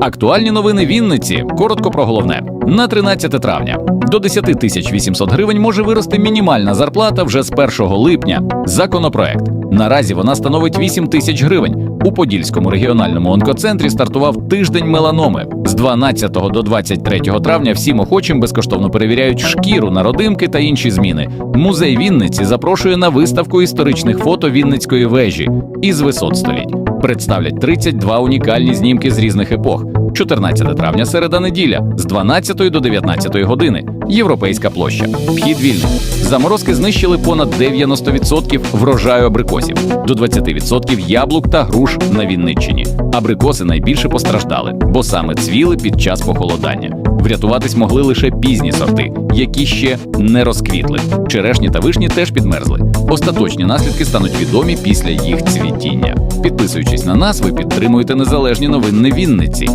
Актуальні новини Вінниці. Коротко про головне. На 13 травня до 10 тисяч 800 гривень може вирости мінімальна зарплата вже з 1 липня. Законопроект. Наразі вона становить 8 тисяч гривень. У Подільському регіональному онкоцентрі стартував тиждень меланоми. З 12 до 23 травня всім охочим безкоштовно перевіряють шкіру на родимки та інші зміни. Музей Вінниці запрошує на виставку історичних фото Вінницької вежі із висот століть. Представлять 32 унікальні знімки з різних епох. 14 травня, середа неділя, з 12 до 19 години. Європейська площа. Вхід вільний. Заморозки знищили понад 90% врожаю абрикосів, до 20% яблук та груш на Вінниччині. Абрикоси найбільше постраждали, бо саме цвіли під час похолодання. Врятуватись могли лише пізні сорти, які ще не розквітли. Черешні та вишні теж підмерзли. Остаточні наслідки стануть відомі після їх цвітіння. Підписуючись на нас, ви підтримуєте незалежні новини Вінниці.